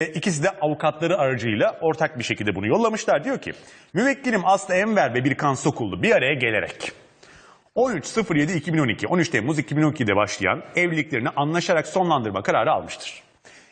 E, İkisi de avukatları aracıyla ortak bir şekilde bunu yollamışlar. Diyor ki müvekkilim Aslı Enver ve Birkan Sokullu bir araya gelerek 13.07.2012, 13 Temmuz 2012'de başlayan evliliklerini anlaşarak sonlandırma kararı almıştır.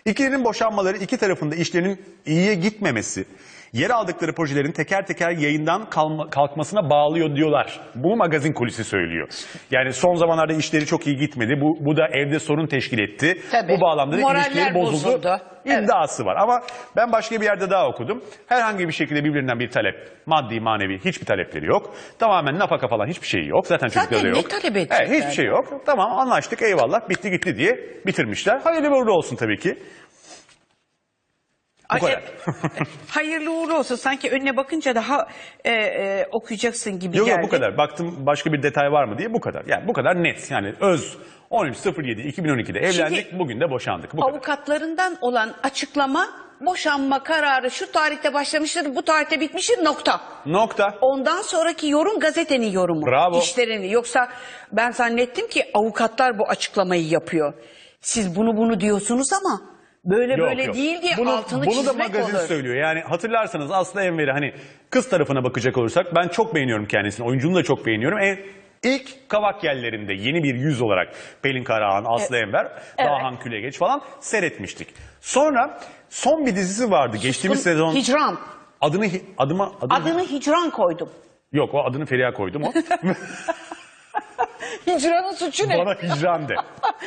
İkilinin boşanmaları iki tarafında işlerinin iyiye gitmemesi, yer aldıkları projelerin teker teker yayından kalma- kalkmasına bağlıyor diyorlar. Bu magazin kulisi söylüyor. Yani son zamanlarda işleri çok iyi gitmedi. Bu, bu da evde sorun teşkil etti. Tabii. Bu bağlamda da Moraller ilişkileri bozuldu. bozuldu. Evet. İddiası var. Ama ben başka bir yerde daha okudum. Herhangi bir şekilde birbirinden bir talep, maddi manevi hiçbir talepleri yok. Tamamen nafaka falan hiçbir şey yok. Zaten çocukları da ne yok. talep edecekler? Evet, hiçbir şey yok. Tamam anlaştık eyvallah bitti gitti diye bitirmişler. Hayırlı uğurlu olsun tabii ki. Kadar. e, hayırlı uğurlu olsun. Sanki önüne bakınca daha e, e, okuyacaksın gibi Yok geldi. yok bu kadar. Baktım başka bir detay var mı diye bu kadar. Yani bu kadar net. Yani öz 13.07.2012'de evlendik bugün de boşandık. Bu kadar. Avukatlarından olan açıklama boşanma kararı şu tarihte başlamıştır, bu tarihte bitmiştir nokta. Nokta. Ondan sonraki yorum gazetenin yorumu. Bravo. İşlerini. Yoksa ben zannettim ki avukatlar bu açıklamayı yapıyor. Siz bunu bunu diyorsunuz ama böyle Yok, böyle yok. değil diye bunu, altını Bunu da çizmek magazin olur. söylüyor. Yani hatırlarsanız Aslı Enver'i hani kız tarafına bakacak olursak ben çok beğeniyorum kendisini. Oyunculuğunu da çok beğeniyorum. En, ilk kavak yerlerinde yeni bir yüz olarak Pelin Karahan, Aslı Enver, Evet. Dahan Külegeç falan seyretmiştik. Sonra son bir dizisi vardı geçtiğimiz sezon. Hicran. Adını hi- adıma adını, Adını hicran koydum. yok o adını Feriha koydum o. Hicranın suçu ne? Bana hicran de.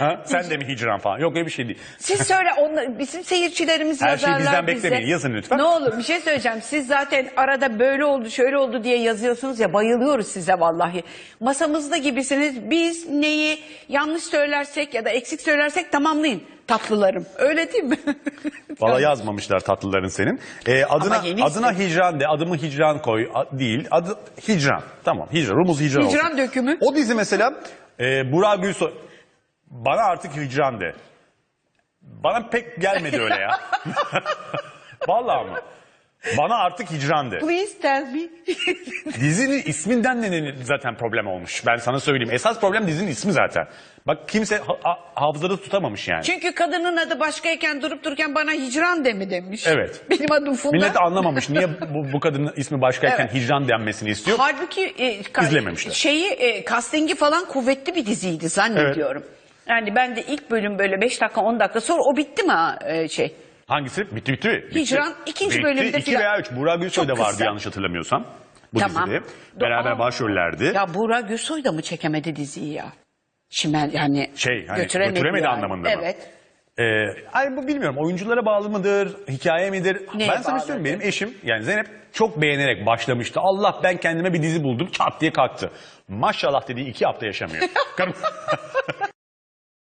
Ha? Sen de mi hicran falan? Yok öyle bir şey değil. Siz söyle onlar, bizim seyircilerimiz Her şeyi yazarlar bizden bize. beklemeyin, yazın lütfen. Ne olur bir şey söyleyeceğim. Siz zaten arada böyle oldu şöyle oldu diye yazıyorsunuz ya bayılıyoruz size vallahi. Masamızda gibisiniz. Biz neyi yanlış söylersek ya da eksik söylersek tamamlayın tatlılarım. Öyle değil mi? Valla yazmamışlar tatlıların senin. Ee, adına yeni adına hicran de. Adımı hicran koy. A- değil. Adı hicran. Tamam. Hicran. Rumuz hicran olsun. Hicran dökümü. O dizi mesela e, Burak Gülsoy. Bana artık hicran de. Bana pek gelmedi öyle ya. Vallahi mı? Bana artık hicran de. Please tell me. Dizinin isminden de zaten problem olmuş. Ben sana söyleyeyim. Esas problem dizinin ismi zaten. Bak kimse ha- ha- hafızada tutamamış yani. Çünkü kadının adı başkayken durup dururken bana hicran de mi demiş. Evet. Benim adım Funda. Millet anlamamış. Niye bu, bu kadının ismi başkayken hicran denmesini istiyor? Halbuki e, ka- İzlememişler. şeyi e, castingi falan kuvvetli bir diziydi zannediyorum. Yani ben de ilk bölüm böyle 5 dakika 10 dakika sonra o bitti mi ha, e, şey? Hangisi? Bitti bitti. bitti. Hicran ikinci bitti. bölümde İki filan. veya üç. Burak Gülsoy Çok da vardı kısa. yanlış hatırlamıyorsam. Bu Tamam. dizide. Beraber Aa. başrollerdi. Ya Buğra Gülsoy da mı çekemedi diziyi ya? Şimel yani Şey, hani götüremedi anlamında mı? Evet. Ee, ay bu bilmiyorum oyunculara bağlı mıdır, hikaye midir? Neye ben sana bağlı? söyleyeyim benim eşim yani Zeynep çok beğenerek başlamıştı. Allah ben kendime bir dizi buldum çat diye kalktı. Maşallah dediği iki hafta yaşamıyor. Kadın-